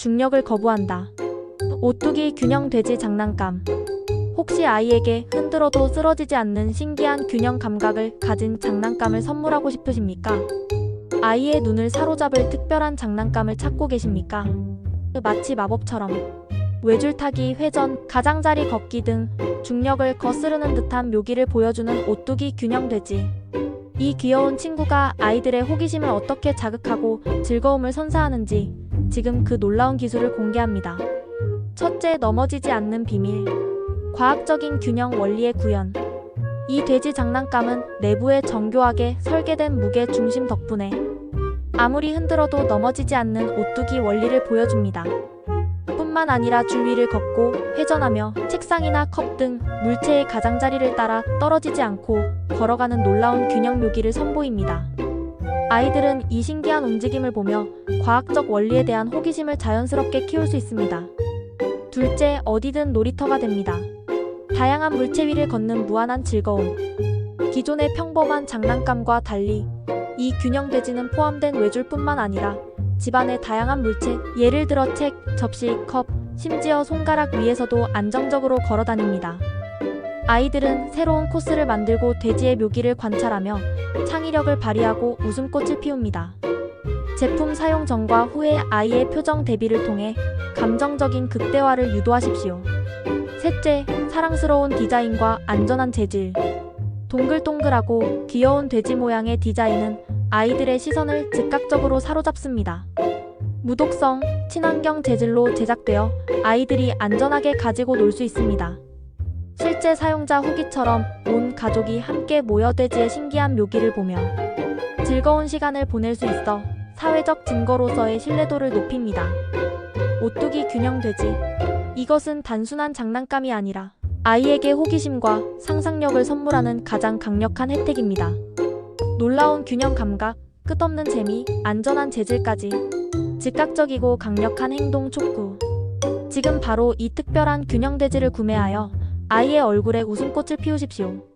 중력을 거부한다. 오뚜기 균형 돼지 장난감. 혹시 아이에게 흔들어도 쓰러지지 않는 신기한 균형 감각을 가진 장난감을 선물하고 싶으십니까? 아이의 눈을 사로잡을 특별한 장난감을 찾고 계십니까? 마치 마법처럼 외줄타기, 회전, 가장자리 걷기 등 중력을 거스르는 듯한 묘기를 보여주는 오뚜기 균형 돼지. 이 귀여운 친구가 아이들의 호기심을 어떻게 자극하고 즐거움을 선사하는지 지금 그 놀라운 기술을 공개합니다. 첫째, 넘어지지 않는 비밀. 과학적인 균형 원리의 구현. 이 돼지 장난감은 내부에 정교하게 설계된 무게 중심 덕분에 아무리 흔들어도 넘어지지 않는 오뚜기 원리를 보여줍니다. 뿐만 아니라 줄 위를 걷고 회전하며 책상이나 컵 등 물체의 가장자리를 따라 떨어지지 않고 걸어가는 놀라운 균형 묘기를 선보입니다. 아이들은 이 신기한 움직임을 보며 과학적 원리에 대한 호기심을 자연스럽게 키울 수 있습니다. 둘째, 어디든 놀이터가 됩니다. 다양한 물체 위를 걷는 무한한 즐거움. 기존의 평범한 장난감과 달리 이 균형돼지는 포함된 외줄뿐만 아니라 집안의 다양한 물체, 예를 들어 책, 접시, 컵, 심지어 손가락 위에서도 안정적으로 걸어 다닙니다. 아이들은 새로운 코스를 만들고 돼지의 묘기를 관찰하며 창의력을 발휘하고 웃음꽃을 피웁니다. 제품 사용 전과 후의 아이의 표정 대비를 통해 감정적인 극대화를 유도하십시오. 셋째, 사랑스러운 디자인과 안전한 재질. 동글동글하고 귀여운 돼지 모양의 디자인은 아이들의 시선을 즉각적으로 사로잡습니다. 무독성, 친환경 재질로 제작되어 아이들이 안전하게 가지고 놀 수 있습니다. 실제 사용자 후기처럼 온 가족이 함께 모여 돼지의 신기한 묘기를 보며 즐거운 시간을 보낼 수 있어 사회적 증거로서의 신뢰도를 높입니다. 오뚜기 균형 돼지. 이것은 단순한 장난감이 아니라 아이에게 호기심과 상상력을 선물하는 가장 강력한 혜택입니다. 놀라운 균형 감각, 끝없는 재미, 안전한 재질까지 즉각적이고 강력한 행동 촉구. 지금 바로 이 특별한 균형 돼지를 구매하여 아이의 얼굴에 웃음꽃을 피우십시오.